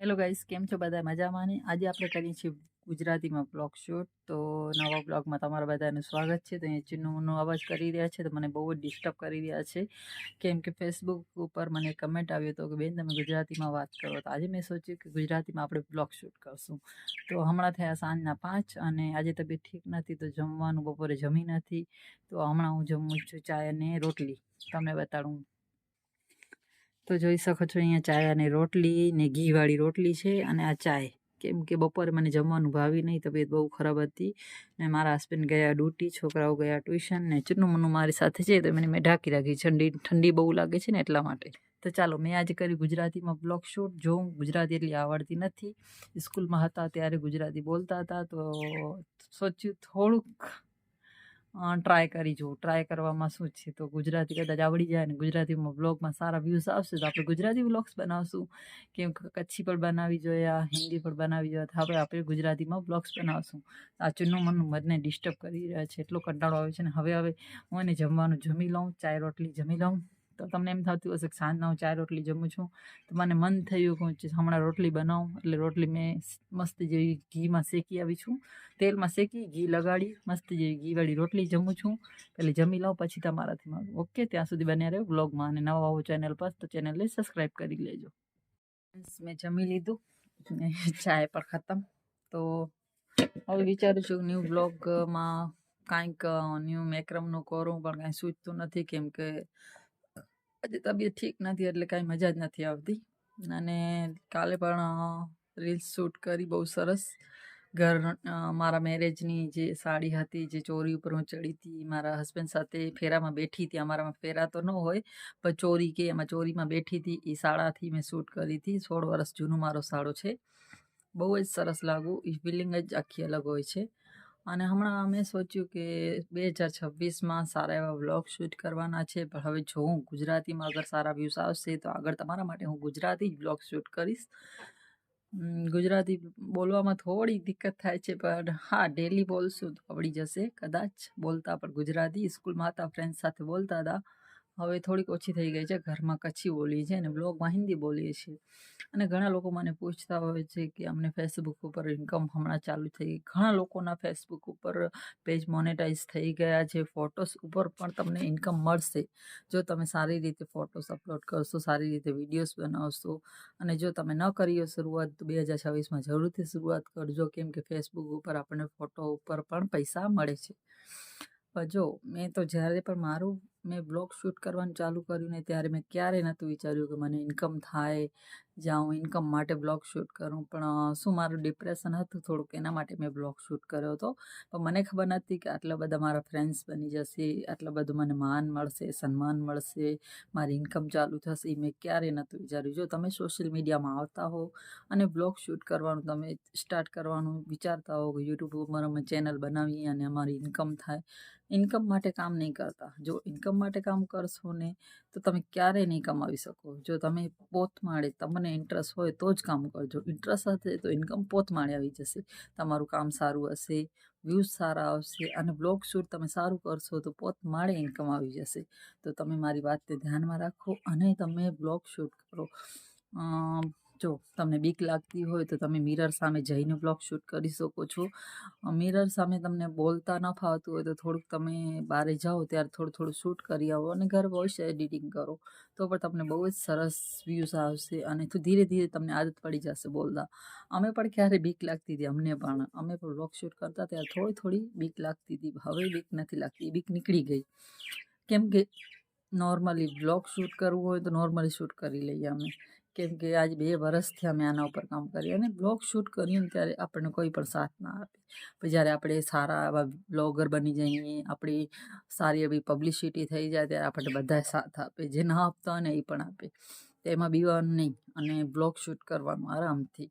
Hello guys કેમ છો બધા મજામાં ને? આજે આપણે કરીએ છીએ ગુજરાતીમાં બ્લોગ શૂટ તો નવા બ્લોગમાં તમારા બધાનું સ્વાગત છે. તો અહીંયા ચિન્નુનો અવાજ કરી રહ્યા છે, તો મને બહુ જ ડિસ્ટર્બ કરી રહ્યા છે. કેમ કે ફેસબુક ઉપર મને કમેન્ટ આવ્યો હતો કે, બેન, તમે ગુજરાતીમાં વાત કરો. તો આજે મેં સોચ્યું કે ગુજરાતીમાં આપણે બ્લોગ શૂટ કરશું. તો હમણાં થયા સાંજના પાંચ અને આજે તબિયત ઠીક નથી, તો જમવાનું બપોરે જમી નથી. તો હમણાં હું જમું છું ચાય અને રોટલી. તમને બતાડું તો જોઈ શકો છો અહીંયા ચાયા અને રોટલી ને ઘીવાળી રોટલી છે અને આ ચાય. કેમ કે બપોરે મને જમવાનું ભાવી નહીં, તબિયત બહુ ખરાબ હતી ને મારા હસબન્ડ ગયા ડ્યુટી છોકરાઓ ગયા ટ્યુશન ને ચૂનું મનું મારી સાથે છે તો મને મેં ઢાંકી રાખી. ઠંડી ઠંડી બહુ લાગે છે ને એટલા માટે. તો ચાલો, મેં આજે કર્યું ગુજરાતીમાં બ્લોગ શૂટ જોઉં ગુજરાતી એટલી આવડતી નથી. સ્કૂલમાં હતા ત્યારે ગુજરાતી બોલતા હતા તો સોચ્યું થોડુંક ટ્રાય કરી જુઓ ટ્રાય કરવામાં શું છે? તો ગુજરાતી કદાચ આવડી જાય ને ગુજરાતીમાં બ્લોગમાં સારા વ્યૂઝ આવશે તો આપણે ગુજરાતી બ્લોગ્સ બનાવશું. કેમ કચ્છી પણ બનાવી જોયા, હિન્દી પણ બનાવી જોયા, તો હવે આપણે ગુજરાતીમાં બ્લોગ્સ બનાવશું. આ ચૂનું મનનું મને ડિસ્ટર્બ કરી રહ્યા છે. એટલો કંટાળો આવે છે ને. હવે હવે હું એને જમવાનું જમી લઉં, ચાય રોટલી જમી લઉં. તો તમને એમ થતું હશે કે સાંજના હું ચાર રોટલી જમું છું. તો મને મન થયું કે હમણાં રોટલી બનાવું. એટલે રોટલી મેં મસ્ત જેવી ઘીમાં શેકી આવી છું. તેલમાં શેકી, ઘી લગાડી, મસ્ત જેવી ઘીવાળી રોટલી જમું છું. એટલે જમી લઉં, પછી તમારાથી મારું ઓકે, ત્યાં સુધી બન્યા રહ્યો બ્લોગમાં અને નવા આવો ચેનલ પર તો ચેનલને સબસ્ક્રાઈબ કરી લેજો. મેં જમી લીધું. ચાય પણ ખતમ. તો હવે વિચારું છું ન્યૂ બ્લોગમાં કાંઈક ન્યૂ મેક્રમનું કરું, પણ કાંઈ સૂચતું નથી. કેમ કે આજે તબિયત ઠીક નથી એટલે કાંઈ મજા જ નથી આવતી. અને કાલે પણ રીલ્સ શૂટ કરી બહુ સરસ. ઘર મારા મેરેજની જે સાડી હતી, જે ચોરી ઉપર હું ચડી હતી, મારા હસબન્ડ સાથે ફેરામાં બેઠી હતી. અમારામાં ફેરા તો ન હોય, પણ ચોરી કે એમાં ચોરીમાં બેઠી હતી, એ સાડાથી મેં શૂટ કરી હતી. સોળ વર્ષ જૂનું મારો સાડો છે. બહુ જ સરસ લાગુ. એ ફિલિંગ જ આખી અલગ હોય છે. અને હમણાં અમે સોચ્યું કે બે હજાર છવ્વીસમાં સારા એવા વ્લોગ શૂટ કરવાના છે, પણ હવે જો હું ગુજરાતીમાં અગર સારા વ્યૂઝ આવશે, તો આગળ તમારા માટે હું ગુજરાતી જ વ્લોગ શૂટ કરીશ. ગુજરાતી બોલવામાં થોડી દિક્કત થાય છે, પણ હા ડેલી બોલશું તો આવડી જશે. કદાચ બોલતા પણ ગુજરાતી, સ્કૂલમાં હતા ફ્રેન્ડ્સ સાથે બોલતા હતા. હવે થોડીક ઓછી થઈ ગઈ છે. ઘરમાં કચ્છી બોલીએ છીએ અને બ્લોગમાં હિન્દી બોલીએ છીએ. અને ઘણા લોકો મને પૂછતા હોય છે કે અમને ફેસબુક ઉપર ઇન્કમ હમણાં ચાલુ થઈ ઘણા લોકોના ફેસબુક ઉપર પેજ મોનેટાઈઝ થઈ ગયા છે. ફોટોસ ઉપર પણ તમને ઇન્કમ મળશે. જો તમે સારી રીતે ફોટોસ અપલોડ કરશો, સારી રીતે વિડીયોઝ બનાવશો અને જો તમે ન કરીઓ શરૂઆત બે હજાર છવ્વીસમાં જરૂરથી શરૂઆત કરજો. કેમ કે ફેસબુક ઉપર આપણને ફોટો ઉપર પણ પૈસા મળે છે. જો, મેં તો જ્યારે પણ મારું મેં બ્લોગ શૂટ કરવાનું ચાલુ કર્યું ને ત્યારે મેં ક્યારેય નહોતું વિચાર્યું કે મને ઇન્કમ થાય, જ્યાં હું ઇન્કમ માટે બ્લોગ શૂટ કરું. પણ શું મારું ડિપ્રેશન હતું થોડુંક એના માટે મેં બ્લોગ શૂટ કર્યો હતો. પણ મને ખબર નથી કે આટલા બધા મારા ફ્રેન્ડ્સ બની જશે, આટલા બધું મને માન મળશે, સન્માન મળશે, મારી ઇન્કમ ચાલુ થશે, એ મેં ક્યારેય નહોતું વિચાર્યું. જો તમે સોશિયલ મીડિયામાં આવતા હો અને બ્લોગ શૂટ કરવાનું તમે સ્ટાર્ટ કરવાનું વિચારતા હો કે યુટ્યુબ ઉપર અમે ચેનલ બનાવીએ અને અમારી ઇન્કમ થાય ઇન્કમ માટે કામ નહીં કરતા. જો ઇન્કમ માટે કામ કરશો ને, તો તમે ક્યારેય નહીં કમાવી શકો. જો તમે પોત માળે તમને ઇન્ટરેસ્ટ હોય તો જ કામ કરજો. ઇન્ટરેસ્ટ હશે તો ઇન્કમ પોત માળે આવી જશે. તમારું કામ સારું હશે વ્યૂઝ સારા આવશે અને બ્લોગ શૂટ તમે સારું કરશો તો પોત માળે ઇન્કમ આવી જશે. તો તમે મારી વાતને ધ્યાનમાં રાખો અને તમે બ્લોગ શૂટ કરો. જો તમને બીક લાગતી હોય તો તમે મિરર સામે જઈને બ્લોગ શૂટ કરી શકો છો. મિરર સામે તમને બોલતા ન ફાવતું હોય તો થોડુંક તમે બહાર જાઓ ત્યારે થોડું થોડું શૂટ કરી આવો અને ઘર વોઇસ એડિટિંગ કરો. તો પણ તમને બહુ જ સરસ વ્યૂઝ આવશે અને ધીરે ધીરે તમને આદત પડી જશે બોલતા. અમે પણ ક્યારે બીક લાગતી હતી? અમને પણ. અમે પણ બ્લોગ શૂટ કરતા ત્યારે થોડી થોડી બીક લાગતી હતી. હવે બીક નથી લાગતી. બીક નીકળી ગઈ. કેમ કે નોર્મલી બ્લોગ શૂટ કરવું હોય તો નોર્મલી શૂટ કરી લઈએ અમે. કેમ કે આજ બે વર્ષથી અમે આના ઉપર કામ કરીએ અને બ્લોગ શૂટ કર્યું ને ત્યારે આપણને કોઈ પણ સાથ ના આપે. જ્યારે આપણે સારા એવા બ્લોગર બની જઈએ, આપણી સારી એવી પબ્લિસિટી થઈ જાય ત્યારે આપણને બધા સાથ આપે, જે ના આપતા હોય ને એ પણ આપે. તેમાં બીવાનું નહીં અને બ્લોગ શૂટ કરવાનું આરામથી.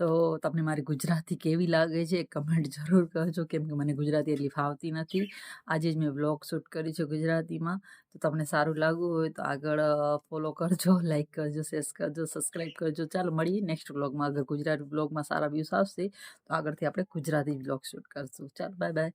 તો તમને મારી ગુજરાતી કેવી લાગે છે? કમેન્ટ જરૂર કરજો કેમ કે મને ગુજરાતી એટલી ફાવતી નથી. આજે જ મેં બ્લોગ શૂટ કરી છે ગુજરાતીમાં. તો તમને સારું લાગવું હોય તો આગળ ફોલો કરજો લાઇક કરજો શેર કરજો સબસ્ક્રાઈબ કરજો. ચાલો, મળીએ નેક્સ્ટ બ્લોગમાં અગર ગુજરાતી બ્લોગમાં સારા વ્યૂઝ આવશે, તો આગળથી આપણે ગુજરાતી બ્લોગ શૂટ કરશું. ચાલો બાય બાય